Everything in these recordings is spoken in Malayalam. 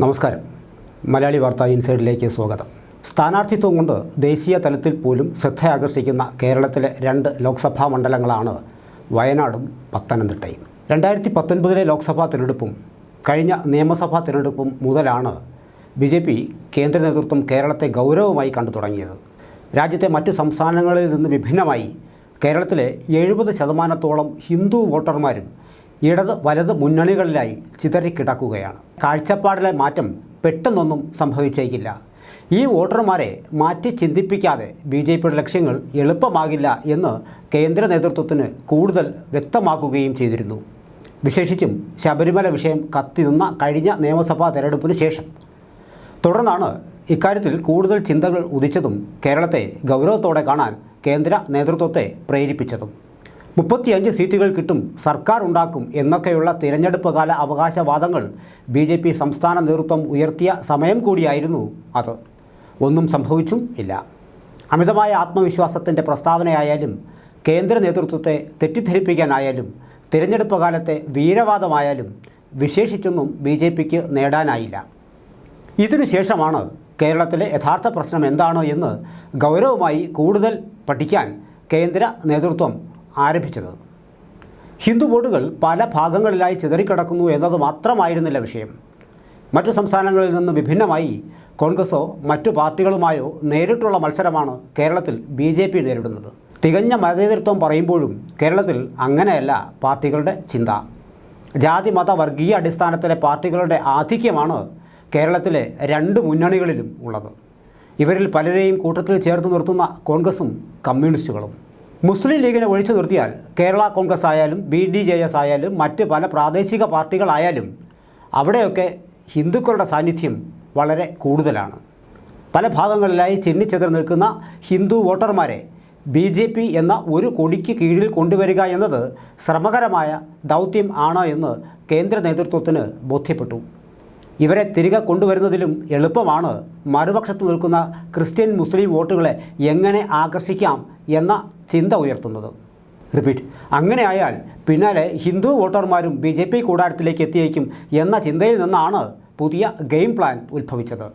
നമസ്കാരം. മലയാളി വാർത്താ ഇൻസൈഡിലേക്ക് സ്വാഗതം. സ്ഥാനാർത്ഥിത്വം കൊണ്ട് ദേശീയ തലത്തിൽ പോലും ശ്രദ്ധയാകർഷിക്കുന്ന കേരളത്തിലെ രണ്ട് ലോക്സഭാ മണ്ഡലങ്ങളാണ് വയനാടും പത്തനംതിട്ടയും. രണ്ടായിരത്തി പത്തൊൻപതിലെ ലോക്സഭാ തിരഞ്ഞെടുപ്പും കഴിഞ്ഞ നിയമസഭാ തിരഞ്ഞെടുപ്പും മുതലാണ് ബി ജെ പി കേന്ദ്ര നേതൃത്വം കേരളത്തെ ഗൗരവമായി കണ്ടു തുടങ്ങിയത്. രാജ്യത്തെ മറ്റ് സംസ്ഥാനങ്ങളിൽ നിന്ന് വിഭിന്നമായി കേരളത്തിലെ എഴുപത് ശതമാനത്തോളം ഹിന്ദു വോട്ടർമാരും ഇടത് വലത് മുന്നണികളിലായി ചിതറിക്കിടക്കുകയാണ്. കാഴ്ചപ്പാടിലെ മാറ്റം പെട്ടെന്നൊന്നും സംഭവിച്ചേക്കില്ല. ഈ വോട്ടർമാരെ മാറ്റി ചിന്തിപ്പിക്കാതെ ബി ജെ പിയുടെ ലക്ഷ്യങ്ങൾ എളുപ്പമാകില്ല എന്ന് കേന്ദ്ര നേതൃത്വത്തിന് കൂടുതൽ വ്യക്തമാക്കുകയും ചെയ്തിരുന്നു. വിശേഷിച്ചും ശബരിമല വിഷയം കത്തി നിന്ന കഴിഞ്ഞ നിയമസഭാ തെരഞ്ഞെടുപ്പിന് ശേഷം. തുടർന്നാണ് ഇക്കാര്യത്തിൽ കൂടുതൽ ചിന്തകൾ ഉദിച്ചതും കേരളത്തെ ഗൗരവത്തോടെ കാണാൻ കേന്ദ്ര നേതൃത്വത്തെ പ്രേരിപ്പിച്ചതും. മുപ്പത്തിയഞ്ച് സീറ്റുകൾ കിട്ടും സർക്കാർ ഉണ്ടാക്കും എന്നൊക്കെയുള്ള തിരഞ്ഞെടുപ്പ് കാല അവകാശവാദങ്ങൾ ബി ജെ പി സംസ്ഥാന നേതൃത്വം ഉയർത്തിയ സമയം കൂടിയായിരുന്നു അത്. ഒന്നും സംഭവിച്ചും ഇല്ല. അമിതമായ ആത്മവിശ്വാസത്തിന്റെ പ്രസ്താവനയായാലും കേന്ദ്ര നേതൃത്വത്തെ തെറ്റിദ്ധരിപ്പിക്കാനായാലും തിരഞ്ഞെടുപ്പ് കാലത്തെ വീരവാദമായാലും വിശേഷിച്ചൊന്നും ബി ജെ പിക്ക് നേടാനായില്ല. ഇതിനുശേഷമാണ് കേരളത്തിലെ യഥാർത്ഥ പ്രശ്നം എന്താണ് എന്ന് ഗൗരവമായി കൂടുതൽ പഠിക്കാൻ കേന്ദ്ര നേതൃത്വം ആരംഭിച്ചത്. ഹിന്ദു വോട്ടുകൾ പല ഭാഗങ്ങളിലായി ചിതറിക്കിടക്കുന്നു എന്നത് മാത്രമായിരുന്നില്ല വിഷയം. മറ്റു സംസ്ഥാനങ്ങളിൽ നിന്ന് വിഭിന്നമായി കോൺഗ്രസോ മറ്റു പാർട്ടികളുമായോ നേരിട്ടുള്ള മത്സരമാണ് കേരളത്തിൽ ബി ജെ പി നേരിടുന്നത്. തികഞ്ഞ മതേതൃത്വം പറയുമ്പോഴും കേരളത്തിൽ അങ്ങനെയല്ല പാർട്ടികളുടെ ചിന്ത. ജാതി മത വർഗീയ അടിസ്ഥാനത്തിലെ പാർട്ടികളുടെ ആധിക്യമാണ് കേരളത്തിലെ രണ്ട് മുന്നണികളിലും ഉള്ളത്. ഇവരിൽ പലരെയും കൂട്ടത്തിൽ ചേർത്ത് നിർത്തുന്ന കോൺഗ്രസും കമ്മ്യൂണിസ്റ്റുകളും. മുസ്ലിം ലീഗിനെ ഒഴിച്ചു നിർത്തിയാൽ കേരള കോൺഗ്രസ് ആയാലും ബി ഡി ജെ എസ് ആയാലും മറ്റ് പല പ്രാദേശിക പാർട്ടികളായാലും അവിടെയൊക്കെ ഹിന്ദുക്കളുടെ സാന്നിധ്യം വളരെ കൂടുതലാണ്. പല ഭാഗങ്ങളിലായി ചിന്നിച്ചെതറി നിൽക്കുന്ന ഹിന്ദു വോട്ടർമാരെ ബി ജെ പി എന്ന ഒരു കൊടിക്ക് കീഴിൽ കൊണ്ടുവരിക എന്നത് ശ്രമകരമായ ദൗത്യം ആണോ എന്ന് കേന്ദ്ര നേതൃത്വത്തിന് ബോധ്യപ്പെട്ടു. ഇവരെ തിരികെ കൊണ്ടുവരുന്നതിലും എളുപ്പമാണ്. മറുപക്ഷത്ത് നിൽക്കുന്ന ക്രിസ്ത്യൻ മുസ്ലിം വോട്ടുകളെ എങ്ങനെ ആകർഷിക്കാം എന്ന ചിന്ത ഉയർത്തുന്നത്. റിപ്പീറ്റ്. അങ്ങനെയായാൽ പിന്നാലെ ഹിന്ദു വോട്ടർമാരും ബി ജെ പി കൂടാരത്തിലേക്ക് എത്തിയേക്കും എന്ന ചിന്തയിൽ നിന്നാണ് പുതിയ ഗെയിം പ്ലാൻ ഉത്ഭവിച്ചത്.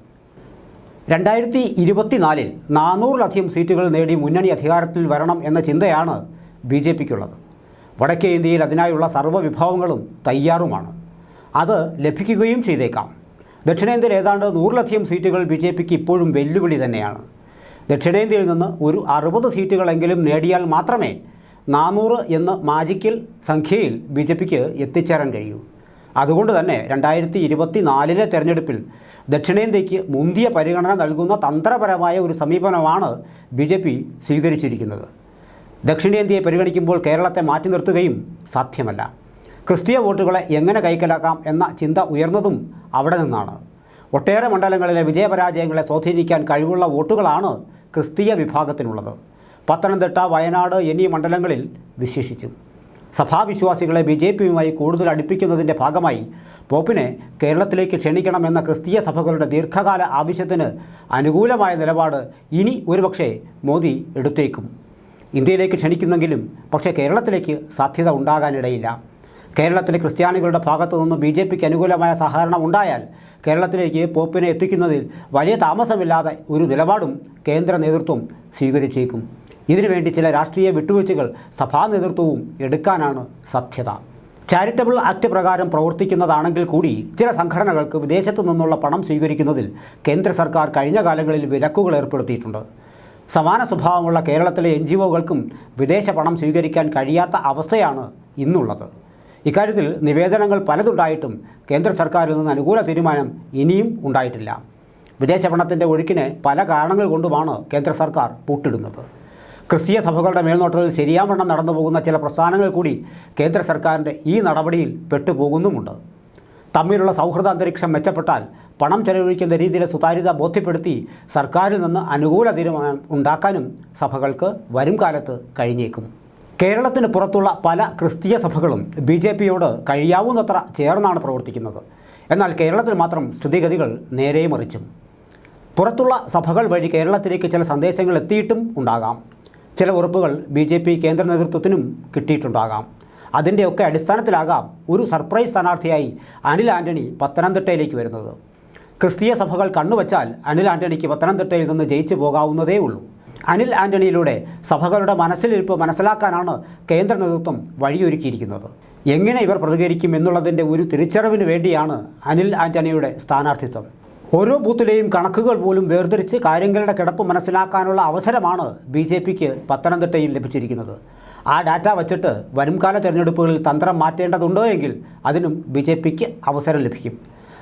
രണ്ടായിരത്തി ഇരുപത്തിനാലിൽ നാനൂറിലധികം സീറ്റുകൾ നേടി മുന്നണി അധികാരത്തിൽ വരണം എന്ന ചിന്തയാണ് ബി ജെ പിക്കുള്ളത്. വടക്കേ ഇന്ത്യയിൽ അതിനായുള്ള സർവ വിഭവങ്ങളും തയ്യാറുമാണ്. അത് ലഭിക്കുകയും ചെയ്തേക്കാം. ദക്ഷിണേന്ത്യയിൽ ഏതാണ്ട് നൂറിലധികം സീറ്റുകൾ ബി ജെ പിക്ക് ഇപ്പോഴും വെല്ലുവിളി തന്നെയാണ്. ദക്ഷിണേന്ത്യയിൽ നിന്ന് ഒരു അറുപത് സീറ്റുകളെങ്കിലും നേടിയാൽ മാത്രമേ നാനൂറ് എന്ന മാജിക്കൽ സംഖ്യയിൽ ബി ജെ പിക്ക് എത്തിച്ചേരാൻ കഴിയൂ. അതുകൊണ്ട് തന്നെ രണ്ടായിരത്തി ഇരുപത്തി നാലിലെ തെരഞ്ഞെടുപ്പിൽ ദക്ഷിണേന്ത്യയ്ക്ക് മുന്തിയ പരിഗണന നൽകുന്ന തന്ത്രപരമായ ഒരു സമീപനമാണ് ബി ജെ പി സ്വീകരിച്ചിരിക്കുന്നത്. ദക്ഷിണേന്ത്യയെ പരിഗണിക്കുമ്പോൾ കേരളത്തെ മാറ്റി നിർത്തുകയും സാധ്യമല്ല. ക്രിസ്തീയ വോട്ടുകളെ എങ്ങനെ കൈക്കലാക്കാം എന്ന ചിന്ത ഉയർന്നതും അവിടെ നിന്നാണ്. ഒട്ടേറെ മണ്ഡലങ്ങളിലെ വിജയപരാജയങ്ങളെ സ്വാധീനിക്കാൻ കഴിവുള്ള വോട്ടുകളാണ് ക്രിസ്തീയ വിഭാഗത്തിനുള്ളത്. പത്തനംതിട്ട വയനാട് എന്നീ മണ്ഡലങ്ങളിൽ വിശേഷിച്ചു. സഭാവിശ്വാസികളെ ബി ജെ പിയുമായി കൂടുതൽ അടുപ്പിക്കുന്നതിന്റെ ഭാഗമായി പോപ്പിനെ കേരളത്തിലേക്ക് ക്ഷണിക്കണമെന്ന ക്രിസ്തീയ സഭകളുടെ ദീർഘകാല ആവശ്യത്തിന് അനുകൂലമായ നിലപാട് ഇനി ഒരുപക്ഷെ മോദി എടുത്തേക്കും. ഇന്ത്യയിലേക്ക് ക്ഷണിക്കുന്നെങ്കിലും പക്ഷേ കേരളത്തിലേക്ക് സാധ്യത ഉണ്ടാകാനിടയില്ല. കേരളത്തിലെ ക്രിസ്ത്യാനികളുടെ ഭാഗത്തു നിന്ന് ബി ജെ പിക്ക് അനുകൂലമായ സഹകരണം ഉണ്ടായാൽ കേരളത്തിലേക്ക് പോപ്പിനെ എത്തിക്കുന്നതിൽ വലിയ താമസമില്ലാതെ ഒരു നിലപാടും കേന്ദ്ര നേതൃത്വം സ്വീകരിച്ചേക്കും. ഇതിനുവേണ്ടി ചില രാഷ്ട്രീയ വിട്ടുവീഴ്ചകൾ സഭാ നേതൃത്വവും എടുക്കാനാണ് സാധ്യത ചാരിറ്റബിൾ ആക്ട് പ്രകാരം പ്രവർത്തിക്കുന്നതാണെങ്കിൽ കൂടി ചില സംഘടനകൾക്ക് വിദേശത്തു നിന്നുള്ള പണം സ്വീകരിക്കുന്നതിൽ കേന്ദ്ര സർക്കാർ കഴിഞ്ഞ കാലങ്ങളിൽ വിലക്കുകൾ ഏർപ്പെടുത്തിയിട്ടുണ്ട്. സമാന സ്വഭാവമുള്ള കേരളത്തിലെ എൻ ജി വിദേശ പണം സ്വീകരിക്കാൻ കഴിയാത്ത അവസ്ഥയാണ് ഇന്നുള്ളത്. ഇക്കാര്യത്തിൽ നിവേദനങ്ങൾ പലതുണ്ടായിട്ടും കേന്ദ്ര സർക്കാരിൽ നിന്ന് അനുകൂല തീരുമാനം ഇനിയും ഉണ്ടായിട്ടില്ല. വിദേശ പണത്തിന്റെ ഒഴുക്കിന് പല കാരണങ്ങൾ കൊണ്ടുമാണ് കേന്ദ്ര സർക്കാർ പൂട്ടിടുന്നത്. ക്രിസ്തീയ സഭകളുടെ മേൽനോട്ടത്തിൽ ശരിയാവണ്ണം നടന്നു പോകുന്ന ചില പ്രസ്ഥാനങ്ങൾ കൂടി കേന്ദ്ര സർക്കാരിന്റെ ഈ നടപടിയിൽ പെട്ടുപോകുന്നുമുണ്ട്. തമ്മിലുള്ള സൗഹൃദ അന്തരീക്ഷം മെച്ചപ്പെട്ടാൽ പണം ചെലവഴിക്കുന്ന രീതിയിലെ സുതാര്യത ബോധ്യപ്പെടുത്തി സർക്കാരിൽ നിന്ന് അനുകൂല തീരുമാനം ഉണ്ടാക്കാനും സഭകൾക്ക് വരും കാലത്ത് കഴിഞ്ഞേക്കും. കേരളത്തിന് പുറത്തുള്ള പല ക്രിസ്തീയ സഭകളും ബി ജെ പിയോട് കഴിയാവുന്നത്ര ചേർന്നാണ് പ്രവർത്തിക്കുന്നത്. എന്നാൽ കേരളത്തിൽ മാത്രം സ്ഥിതിഗതികൾ നേരെ മറിച്ചും. പുറത്തുള്ള സഭകൾ വഴി കേരളത്തിലേക്ക് ചില സന്ദേശങ്ങൾ എത്തിയിട്ടും ഉണ്ടാകാം. ചില ഉറപ്പുകൾ ബി ജെ പി കേന്ദ്ര നേതൃത്വത്തിനും കിട്ടിയിട്ടുണ്ടാകാം. അതിന്റെയൊക്കെ അടിസ്ഥാനത്തിലാകാം ഒരു സർപ്രൈസ് സ്ഥാനാർത്ഥിയായി അനിൽ ആന്റണി പത്തനംതിട്ടയിലേക്ക് വരുന്നത്. ക്രിസ്തീയ സഭകൾ കണ്ണുവച്ചാൽ അനിൽ ആന്റണിക്ക് പത്തനംതിട്ടയിൽ നിന്ന് ജയിച്ചു പോകാവുന്നതേ ഉള്ളൂ. അനിൽ ആന്റണിയിലൂടെ സഭകളുടെ മനസ്സിലിരിപ്പ് മനസ്സിലാക്കാനാണ് കേന്ദ്ര നേതൃത്വം വഴിയൊരുക്കിയിരിക്കുന്നത്. എങ്ങനെ ഇവർ പ്രതികരിക്കും എന്നുള്ളതിന്റെ ഒരു തിരിച്ചറിവിന് വേണ്ടിയാണ് അനിൽ ആന്റണിയുടെ സ്ഥാനാർത്ഥിത്വം. ഓരോ ബൂത്തിലെയും കണക്കുകൾ പോലും വേർതിരിച്ച് കാര്യങ്ങളുടെ കിടപ്പ് മനസ്സിലാക്കാനുള്ള അവസരമാണ് ബി ജെ പിക്ക് പത്തനംതിട്ടയിൽ ലഭിച്ചിരിക്കുന്നത്. ആ ഡാറ്റ വച്ചിട്ട് വരുംകാല തിരഞ്ഞെടുപ്പുകളിൽ തന്ത്രം മാറ്റേണ്ടതുണ്ടോ എങ്കിൽ അതിനും ബി ജെ പിക്ക് അവസരം ലഭിക്കും.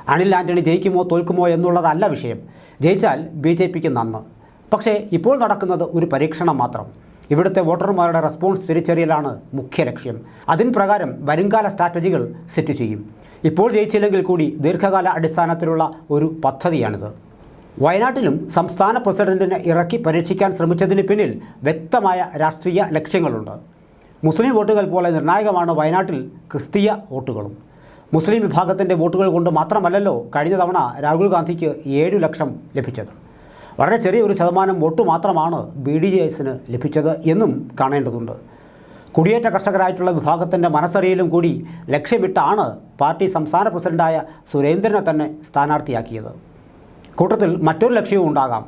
അനിൽ ആന്റണി ജയിക്കുമോ തോൽക്കുമോ എന്നുള്ളതല്ല വിഷയം. ജയിച്ചാൽ ബി ജെ പിക്ക് നന്ന്. പക്ഷേ ഇപ്പോൾ നടക്കുന്നത് ഒരു പരീക്ഷണം മാത്രം. ഇവിടുത്തെ വോട്ടർമാരുടെ റെസ്പോൺസ് തിരിച്ചറിയലാണ് മുഖ്യ ലക്ഷ്യം. അതിൻ പ്രകാരം വരുംകാല സ്ട്രാറ്റജികൾ സെറ്റ് ചെയ്യും. ഇപ്പോൾ ജയിച്ചില്ലെങ്കിൽ കൂടി ദീർഘകാല അടിസ്ഥാനത്തിലുള്ള ഒരു പദ്ധതിയാണിത്. വയനാട്ടിലും സംസ്ഥാന പ്രസിഡന്റിനെ ഇറക്കി പരീക്ഷിക്കാൻ ശ്രമിച്ചതിന് പിന്നിൽ വ്യക്തമായ രാഷ്ട്രീയ ലക്ഷ്യങ്ങളുണ്ട്. മുസ്ലിം വോട്ടുകൾ പോലെ നിർണായകമാണ് വയനാട്ടിൽ ക്രിസ്തീയ വോട്ടുകളും. മുസ്ലിം വിഭാഗത്തിന്റെ വോട്ടുകൾ കൊണ്ട് മാത്രമല്ലല്ലോ കഴിഞ്ഞ തവണ രാഹുൽ ഗാന്ധിക്ക് ഏഴു ലക്ഷം ലഭിച്ചത്. വളരെ ചെറിയൊരു ശതമാനം വോട്ട് മാത്രമാണ് ബി ഡി ജെ എസിന് ലഭിച്ചത് എന്നും കാണേണ്ടതുണ്ട്. കുടിയേറ്റ കർഷകരായിട്ടുള്ള വിഭാഗത്തിന്റെ മനസ്സറിയലും കൂടി ലക്ഷ്യമിട്ടാണ് പാർട്ടി സംസ്ഥാന പ്രസിഡന്റായ സുരേന്ദ്രനെ തന്നെ സ്ഥാനാർത്ഥിയാക്കിയത്. കൂട്ടത്തിൽ മറ്റൊരു ലക്ഷ്യവും ഉണ്ടാകാം.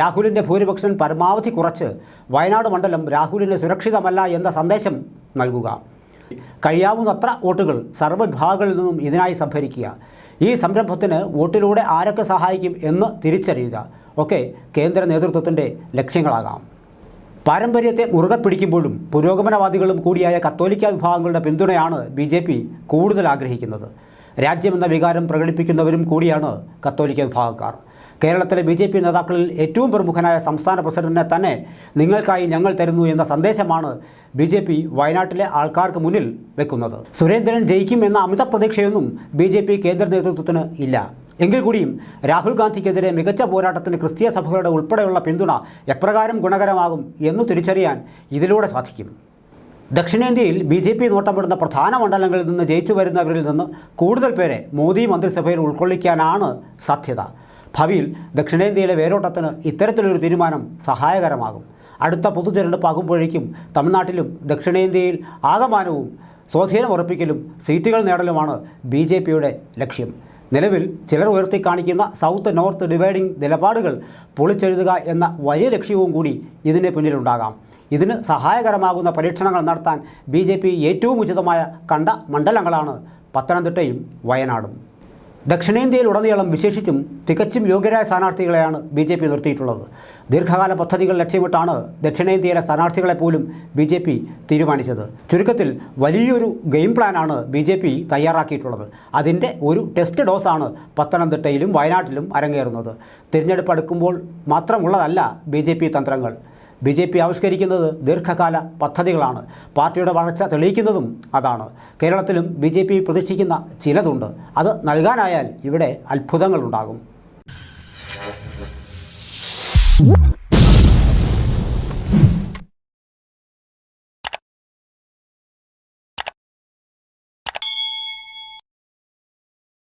രാഹുലിന്റെ ഭൂരിപക്ഷം പരമാവധി കുറച്ച് വയനാട് മണ്ഡലം രാഹുലിന് സുരക്ഷിതമല്ല എന്ന സന്ദേശം നൽകുക. കഴിയാവുന്നത്ര വോട്ടുകൾ സർവവിഭാഗങ്ങളിൽ നിന്നും ഇതിനായി സംഭരിക്കുക. ഈ സംരംഭത്തിന് വോട്ടിലൂടെ ആരൊക്കെ സഹായിക്കും എന്ന് തിരിച്ചറിയുക. ഒക്കെ കേന്ദ്ര നേതൃത്വത്തിന്റെ ലക്ഷ്യങ്ങളാകാം. പാരമ്പര്യത്തെ മുറുകെ പിടിക്കുമ്പോഴും പുരോഗമനവാദികളും കൂടിയായ കത്തോലിക്ക വിഭാഗങ്ങളുടെ പിന്തുണയാണ് ബി ജെ പി കൂടുതൽ ആഗ്രഹിക്കുന്നത്. രാജ്യമെന്ന വികാരം പ്രകടിപ്പിക്കുന്നവരും കൂടിയാണ് കത്തോലിക്ക വിഭാഗക്കാർ. കേരളത്തിലെ ബി ജെ പി നേതാക്കളിൽ ഏറ്റവും പ്രമുഖനായ സംസ്ഥാന പ്രസിഡന്റിനെ തന്നെ നിങ്ങൾക്കായി ഞങ്ങൾ തരുന്നു എന്ന സന്ദേശമാണ് ബി ജെ പി വയനാട്ടിലെ ആൾക്കാർക്ക് മുന്നിൽ വെക്കുന്നത്. സുരേന്ദ്രൻ ജയിക്കും എന്ന അമിത പ്രതീക്ഷയൊന്നും ബി ജെ പി കേന്ദ്ര നേതൃത്വത്തിന് ഇല്ല. എങ്കിൽ കൂടിയും രാഹുൽ ഗാന്ധിക്കെതിരെ മികച്ച പോരാട്ടത്തിന് ക്രിസ്തീയ സഭകളുടെ ഉൾപ്പെടെയുള്ള പിന്തുണ എപ്രകാരം ഗുണകരമാകും എന്ന് തിരിച്ചറിയാൻ ഇതിലൂടെ സാധിക്കും. ദക്ഷിണേന്ത്യയിൽ ബി ജെ പി നോട്ടമിടുന്ന പ്രധാന മണ്ഡലങ്ങളിൽ നിന്ന് ജയിച്ചു വരുന്നവരിൽ നിന്ന് കൂടുതൽ പേരെ മോദി മന്ത്രിസഭയിൽ ഉൾക്കൊള്ളിക്കാനാണ് സാധ്യത. ഭാവിയിൽ ദക്ഷിണേന്ത്യയിലെ വേരോട്ടത്തിന് ഇത്തരത്തിലൊരു തീരുമാനം സഹായകരമാകും. അടുത്ത പൊതുതെരഞ്ഞെടുപ്പ് തിരഞ്ഞെടുപ്പാകുമ്പോഴേക്കും തമിഴ്നാട്ടിലും ദക്ഷിണേന്ത്യയിൽ ആകമാനവും സ്വാധീനം ഉറപ്പിക്കലും സീറ്റുകൾ നേടലുമാണ് ബി ലക്ഷ്യം. നിലവിൽ ചിലർ ഉയർത്തി കാണിക്കുന്ന സൗത്ത് നോർത്ത് ഡിവൈഡിംഗ് നിലപാടുകൾ പൊളിച്ചെഴുതുക എന്ന വലിയ ലക്ഷ്യവും കൂടി ഇതിന് പിന്നിലുണ്ടാകാം. ഇതിന് സഹായകരമാകുന്ന പരീക്ഷണങ്ങൾ നടത്താൻ ബി ഏറ്റവും ഉചിതമായ കണ്ട മണ്ഡലങ്ങളാണ് പത്തനംതിട്ടയും വയനാടും. ദക്ഷിണേന്ത്യയിലുടനീളം വിശേഷിച്ചും തികച്ചും യോഗ്യരായ സ്ഥാനാർത്ഥികളെയാണ് ബി ജെ പി നിർത്തിയിട്ടുള്ളത്. ദീർഘകാല പദ്ധതികൾ ലക്ഷ്യമിട്ടാണ് ദക്ഷിണേന്ത്യയിലെ സ്ഥാനാർത്ഥികളെ പോലും ബി ജെ പി തീരുമാനിച്ചത്. ചുരുക്കത്തിൽ വലിയൊരു ഗെയിം പ്ലാനാണ് ബി ജെ പി തയ്യാറാക്കിയിട്ടുള്ളത്. അതിന്റെ ഒരു ടെസ്റ്റ് ഡോസാണ് പത്തനംതിട്ടയിലും വയനാട്ടിലും അരങ്ങേറുന്നത്. തിരഞ്ഞെടുപ്പ് അടുക്കുമ്പോൾ മാത്രമുള്ളതല്ല ബി ജെ പി തന്ത്രങ്ങൾ. ബി ജെ പി ആവിഷ്കരിക്കുന്നത് ദീർഘകാല പദ്ധതികളാണ്. പാർട്ടിയുടെ വളർച്ച തെളിയിക്കുന്നതും അതാണ്. കേരളത്തിലും ബി ജെ പി പ്രതീക്ഷിക്കുന്ന ചിലതുണ്ട്. അത് നൽകാനായാൽ ഇവിടെ അത്ഭുതങ്ങളുണ്ടാകും.